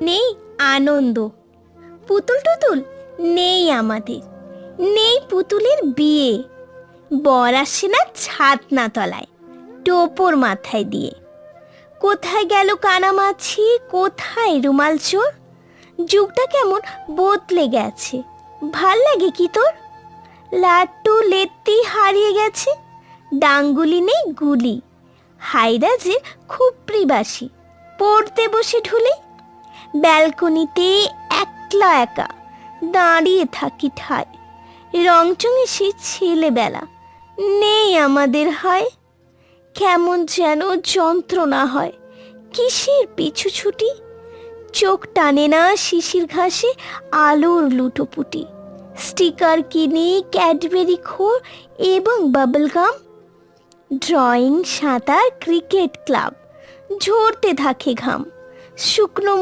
নেই আনন্দ। পুতুল টুতুল নেই আমাদের। নেই পুতুলের বিয়ে। বর আসে না ছাদ না তলায় টোপর মাথায় দিয়ে। কোথায় গেল কানামাছি, কোথায় রুমাল চোর? যুগটা কেমন বদলে গেছে। ভালো লাগে কি তোর? লাট্টু লেত্তি হারিয়ে গেছে, ডাঙ্গুলি নেই গুলি। হাইরা যে খুব প্রিবাসী, পড়তে বসে ঢুলে ব্যালকনিতে একলা একা দাঁড়িয়ে থাকি ঠায়। রংচঙে সে ছেলেবেলা, নেই আমাদের হয়। কেমন যেন যন্ত্রণা হয়, কিসের পিছু ছুটি? চোখ টানে না শিশির ঘাসে আলোর লুটোপুটি। স্টিকার কিনি ক্যাডবেরি খোর এবং বাবল গাম। ড্রয়িং, সাঁতার, ক্রিকেট ক্লাব, ঝরতে থাকে ঘাম। শুকনো